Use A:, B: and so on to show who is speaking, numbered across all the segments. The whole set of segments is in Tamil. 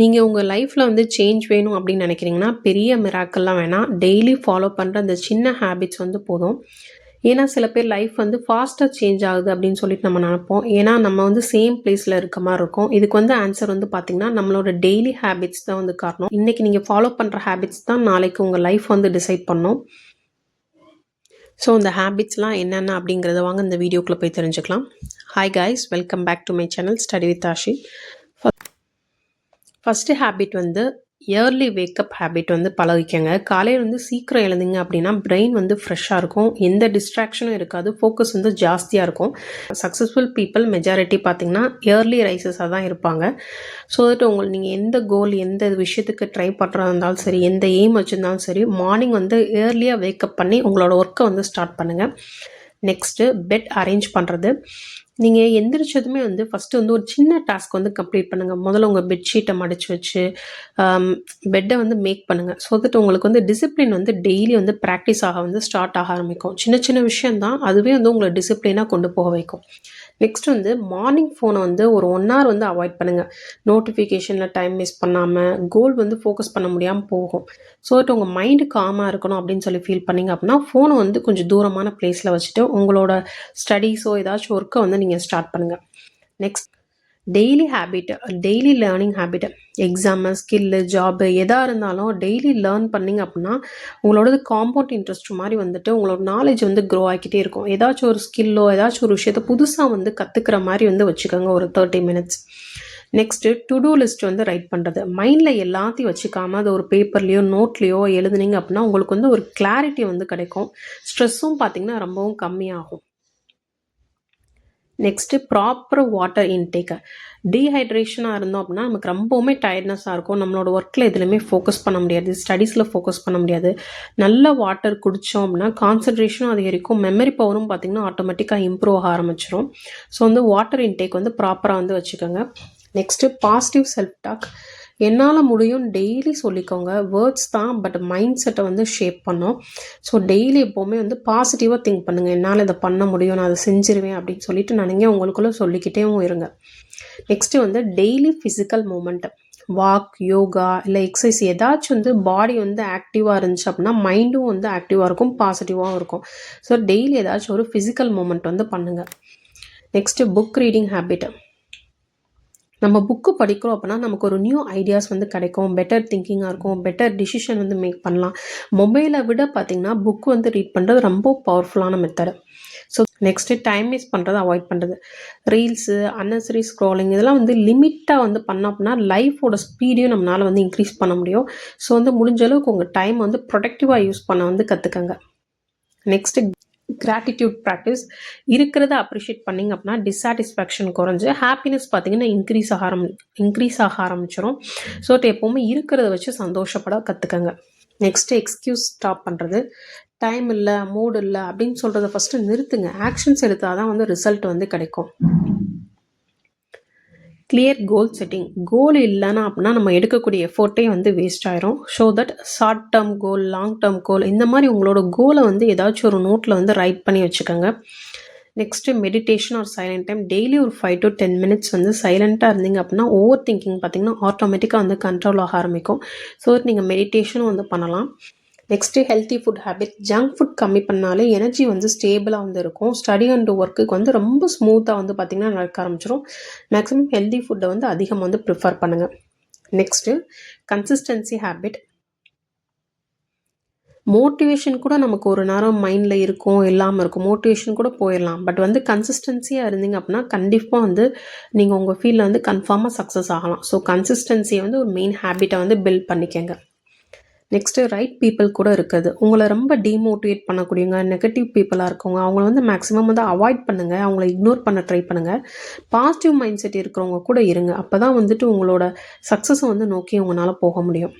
A: நீங்கள் உங்கள் லைஃப்பில் வந்து சேஞ்ச் வேணும் அப்படின்னு நினைக்கிறீங்கன்னா பெரிய மிராக்கள்லாம் வேணாம். டெய்லி ஃபாலோ பண்ணுற அந்த சின்ன ஹேபிட்ஸ் வந்து போதும். ஏன்னா சில பேர் லைஃப் வந்து ஃபாஸ்ட்டாக சேஞ்ச் ஆகுது அப்படின்னு சொல்லிட்டு நம்ம நினைப்போம். ஏன்னா நம்ம வந்து சேம் பிளேஸில் இருக்க மாதிரி இருக்கும். இதுக்கு வந்து ஆன்சர் வந்து பார்த்திங்கன்னா நம்மளோட டெய்லி ஹேபிட்ஸ் தான் வந்து காரணம். இன்றைக்கி நீங்கள் ஃபாலோ பண்ணுற ஹேபிட்ஸ் தான் நாளைக்கு உங்கள் லைஃப் வந்து டிசைட் பண்ணும். ஸோ இந்த ஹேபிட்ஸ்லாம் என்னென்ன அப்படிங்கிறத வாங்க இந்த வீடியோக்குள்ளே போய் தெரிஞ்சுக்கலாம். Hi guys welcome back to my channel study with Ashi first habit வந்து இயர்லி வேக்கப் ஹேபிட் வந்து பழகிக்கங்க. காலையில் வந்து சீக்கிரம் எழுந்தீங்க அப்படின்னா பிரெயின் வந்து ஃப்ரெஷ்ஷாக இருக்கும். எந்த டிஸ்ட்ராக்ஷனும் இருக்காது. ஃபோக்கஸ் வந்து ஜாஸ்தியாக இருக்கும். சக்ஸஸ்ஃபுல் பீப்புள் மெஜாரிட்டி பார்த்திங்கன்னா இயர்லி ரைசஸாக தான் இருப்பாங்க. ஸோ தட் உங்களுக்கு நீங்கள் எந்த கோல் எந்த விஷயத்துக்கு ட்ரை பண்ணுறதா இருந்தாலும் சரி எந்த எய்ம் வச்சுருந்தாலும் சரி மார்னிங் வந்து இயர்லியாக வேக்கப் பண்ணி உங்களோட ஒர்க்கை வந்து ஸ்டார்ட் பண்ணுங்கள் நெக்ஸ்ட்டு பெட் அரேஞ்ச் பண்ணுறது நீங்கள் எந்திரிச்சதுமே வந்து ஃபஸ்ட்டு வந்து ஒரு சின்ன டாஸ்க் வந்து கம்ப்ளீட் பண்ணுங்கள் முதல்ல உங்கள் பெட்ஷீட்டை மடித்து வச்சு பெட்டை வந்து மேக் பண்ணுங்கள் ஸோ தட் உங்களுக்கு வந்து டிசிப்ளின் வந்து டெய்லி வந்து ப்ராக்டிஸ் ஆக வந்து ஸ்டார்ட் ஆக ஆரம்பிக்கும். சின்ன சின்ன விஷயந்தான் அதுவே வந்து உங்களை டிசிப்ளினாக கொண்டு போக வைக்கும். நெக்ஸ்ட் வந்து மார்னிங் ஃபோனை வந்து ஒரு ஒன் ஹவர் வந்து அவாய்ட் பண்ணுங்கள் நோட்டிஃபிகேஷனில் டைம் வேஸ்ட் பண்ணாமல் கோல் வந்து ஃபோக்கஸ் பண்ண முடியாமல் போகும். ஸோ தட் உங்கள் மைண்டு காமாக இருக்கணும் அப்படின்னு சொல்லி ஃபீல் பண்ணிங்க அப்படின்னா ஃபோனை வந்து கொஞ்சம் தூரமான பிளேஸில் வச்சுட்டு உங்களோட ஸ்டடீஸோ ஏதாச்சும் ஒர்க்கை வந்து நீங்கள் ஸ்டார்ட் பண்ணுங்கள் next daily habit daily learning habit exam skill job எதாக இருந்தாலும் டெய்லி லேர்ன் பண்ணிங்க அப்படின்னா உங்களோடது காம்பவுண்ட் இன்ட்ரெஸ்ட் மாதிரி வந்துட்டு உங்களோட நாலேஜ் வந்து க்ரோ ஆகிக்கிட்டே இருக்கும். ஏதாச்சும் ஒரு ஸ்கில்லோ ஏதாச்சும் ஒரு விஷயத்த புதுசாக வந்து கற்றுக்கிற மாதிரி வந்து வச்சுக்கோங்க ஒரு thirty minutes next to do list வந்து ரைட் பண்ணுறது மைண்டில் எல்லாத்தையும் வச்சுக்காமல் அது ஒரு பேப்பர்லேயோ நோட்லேயோ எழுதுனீங்க அப்படின்னா உங்களுக்கு வந்து ஒரு கிளாரிட்டி வந்து கிடைக்கும். ஸ்ட்ரெஸ்ஸும் பார்த்திங்கன்னா ரொம்பவும் கம்மியாகும். நெக்ஸ்ட்டு ப்ராப்பர் வாட்டர் இன்டேக்கு டீஹைட்ரேஷனாக இருந்தோம் அப்படின்னா நமக்கு ரொம்பவுமே டயர்ட்னஸாக இருக்கும். நம்மளோட ஒர்க்கில் எதுலையுமே ஃபோக்கஸ் பண்ண முடியாது. ஸ்டடீஸில் ஃபோக்கஸ் பண்ண முடியாது. நல்ல வாட்டர் குடித்தோம் அப்படின்னா கான்சன்ட்ரேஷனும் அதிகரிக்கும். மெமரி பவரும் பார்த்திங்கன்னா ஆட்டோமேட்டிக்காக இம்ப்ரூவ் ஆக ஆரம்பிச்சிடும் ஸோ வந்து வாட்டர் இன்டேக் வந்து ப்ராப்பராக வந்து வச்சுக்கோங்க. நெக்ஸ்ட்டு பாசிட்டிவ் செல்ஃப் டாக் என்னால் முடியும் டெய்லி சொல்லிக்கோங்க. வேர்ட்ஸ் தான் பட் மைண்ட் செட்டை வந்து ஷேப் பண்ணோம். ஸோ டெய்லி எப்போவுமே வந்து பாசிட்டிவாக திங்க் பண்ணுங்கள் என்னால் இதை பண்ண முடியும் நான் அதை செஞ்சிருவேன் அப்படின்னு சொல்லிட்டு நினைங்க உங்களுக்குள்ளே சொல்லிக்கிட்டேவும் இருங்க. நெக்ஸ்ட்டு வந்து daily physical movement walk yoga இல்லை எக்ஸசைஸ் ஏதாச்சும் வந்து பாடி வந்து ஆக்டிவாக இருந்துச்சு அப்படின்னா மைண்டும் வந்து ஆக்டிவாக இருக்கும் பாசிட்டிவாகவும் இருக்கும். ஸோ டெய்லி ஏதாச்சும் ஒரு ஃபிசிக்கல் மூமெண்ட் வந்து பண்ணுங்கள் நெக்ஸ்ட்டு புக் ரீடிங் ஹேபிட்டு நம்ம புக்கு படிக்கிறோம் அப்படின்னா நமக்கு ஒரு நியூ ஐடியாஸ் வந்து கிடைக்கும். பெட்டர் திங்கிங்காக இருக்கும். பெட்டர் டிசிஷன் வந்து மேக் பண்ணலாம். மொபைலை விட பார்த்திங்கன்னா புக் வந்து ரீட் பண்ணுறது ரொம்ப பவர்ஃபுல்லான method so next time waste பண்ணுறதை அவாய்ட் பண்ணுறது ரீல்ஸு அன்னசரி ஸ்க்ரோலிங் இதெல்லாம் வந்து லிமிட்டாக வந்து பண்ணோம் அப்படின்னா லைஃபோட ஸ்பீடையும் நம்மளால் வந்து இன்க்ரீஸ் பண்ண முடியும். ஸோ வந்து முடிஞ்ச அளவுக்கு உங்கள் டைம் வந்து ப்ரொடக்டிவாக யூஸ் பண்ண வந்து கற்றுக்கங்க நெக்ஸ்ட்டு கிராட்டிடியூட் ப்ராக்டிஸ் இருக்கிறத அப்ரிஷியேட் பண்ணிங்க அப்படின்னா டிஸாட்டிஸ்ஃபேக்ஷன் குறைஞ்சு ஹாப்பினஸ் பார்த்தீங்கன்னா இன்க்ரீஸ் ஆக ஆரம் இன்க்ரீஸ் ஆக ஆரம்பிச்சிடும் ஸோ எப்போவுமே இருக்கிறத வச்சு சந்தோஷப்பட கற்றுக்கங்க நெக்ஸ்ட்டு எக்ஸ்கியூஸ் ஸ்டாப் பண்ணுறது டைம் இல்லை மூடு இல்லை அப்படின்னு சொல்கிறத ஃபஸ்ட்டு நிறுத்துங்க. ஆக்ஷன்ஸ் எடுத்தால் தான் வந்து ரிசல்ட் வந்து கிடைக்கும். கிளியர் கோல் செட்டிங் கோல் இல்லைன்னா அப்படின்னா நம்ம எடுக்கக்கூடிய எஃபோர்ட்டே வந்து வேஸ்ட் ஆயிரும். So that short term goal long term goal இந்த மாதிரி உங்களோட கோலை வந்து ஏதாச்சும் ஒரு நோட்டில் வந்து ரைட் பண்ணி வச்சுக்கோங்க. நெக்ஸ்ட்டு மெடிடேஷன் ஒரு சைலண்ட் டைம் டெய்லி ஒரு ஃபைவ் டு டென் மினிட்ஸ் வந்து சைலண்ட்டாக இருந்தீங்க அப்படின்னா ஓவர் திங்கிங் பார்த்திங்கன்னா ஆட்டோமேட்டிக்காக வந்து கண்ட்ரோல் ஆக ஆரம்பிக்கும். ஸோ நீங்கள் மெடிடேஷனும் வந்து பண்ணலாம். Next healthy food habit junk food கம்மி பண்ணாலே எனர்ஜி வந்து ஸ்டேபிளாக வந்து இருக்கும். ஸ்டடி அண்ட் ஒர்க்குக்கு வந்து ரொம்ப ஸ்மூத்தாக வந்து பார்த்திங்கன்னா நடக்க ஆரம்பிச்சிடும் மேக்ஸிமம் ஹெல்த்தி ஃபுட்டை வந்து அதிகம் வந்து ப்ரிஃபர் பண்ணுங்கள் நெக்ஸ்ட்டு கன்சிஸ்டன்சி ஹேபிட் மோட்டிவேஷன் கூட நமக்கு ஒரு நேரம் மைண்டில் இருக்கும் இல்லாமல் இருக்கும். மோட்டிவேஷன் கூட போயிடலாம் பட் வந்து கன்சிஸ்டன்சியாக இருந்தீங்க அப்படின்னா கண்டிப்பாக வந்து நீங்கள் உங்கள் ஃபீல்டில் வந்து கன்ஃபார்மாக சக்ஸஸ் ஆகலாம். ஸோ கன்சிஸ்டன்சியை வந்து ஒரு மெயின் ஹேபிட்டை வந்து பில்ட் பண்ணிக்கங்க. நெக்ஸ்ட்டு ரைட் பீப்புள் கூட இருக்குது. உங்களை ரொம்ப டிமோட்டிவேட் பண்ணக்கூடியவங்க நெகட்டிவ் பீப்புளாக இருக்கவங்க அவங்கள வந்து மேக்ஸிமம் வந்து அவாய்ட் பண்ணுங்கள் அவங்கள இக்னோர் பண்ண ட்ரை பண்ணுங்கள் பாசிட்டிவ் மைண்ட் செட் இருக்கிறவங்க கூட இருங்க. அப்போ தான் வந்துட்டு உங்களோட சக்ஸஸை வந்து நோக்கி உங்களால் போக முடியும்.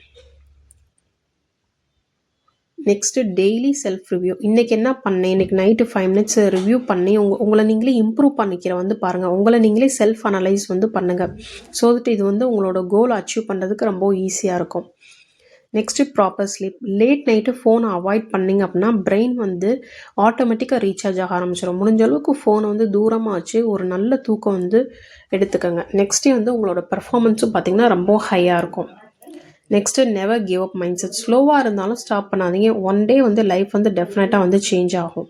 A: நெக்ஸ்ட்டு டெய்லி செல்ஃப் ரிவ்யூ இன்றைக்கி என்ன பண்ணேன்? இன்றைக்கி நைட்டு ஃபைவ் மினிட்ஸ் ரிவ்யூ பண்ணி உங்கள் உங்களை நீங்களே இம்ப்ரூவ் பண்ணிக்கிற வந்து பாருங்கள் உங்களை நீங்களே செல்ஃப் அனலைஸ் வந்து பண்ணுங்கள் ஸோ தட் இது வந்து உங்களோட கோல் அச்சீவ் பண்ணுறதுக்கு ரொம்ப ஈஸியாக இருக்கும். Next proper sleep late night ஃபோனை அவாய்ட் பண்ணிங்க அப்படின்னா பிரெயின் வந்து ஆட்டோமேட்டிக்காக ரீசார்ஜ் ஆக ஆரம்பிச்சிடும் முடிஞ்ச அளவுக்கு ஃபோனை வந்து தூரமாக வச்சு ஒரு நல்ல தூக்கம் வந்து எடுத்துக்கோங்க. நெக்ஸ்ட்டு வந்து உங்களோட பெர்ஃபார்மன்ஸும் பார்த்திங்கன்னா ரொம்ப ஹையாக இருக்கும். Next never give up mindset ஸ்லோவாக இருந்தாலும் ஸ்டாப் பண்ணாதீங்க. ஒன் டே வந்து லைஃப் வந்து டெஃபினட்டாக வந்து சேஞ்ச் ஆகும்.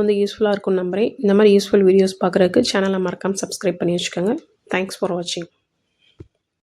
A: வந்து யூஸ்ஃபுல்லாக இருக்கும் நம்புறேன். இந்த மாதிரி யூஸ்ஃபுல் வீடியோஸ் பார்க்குறதுக்கு சேனலை மறக்காமல் சப்ஸ்கிரைப் பண்ணி வச்சுக்கோங்க. தேங்க்ஸ் ஃபார் வாட்சிங்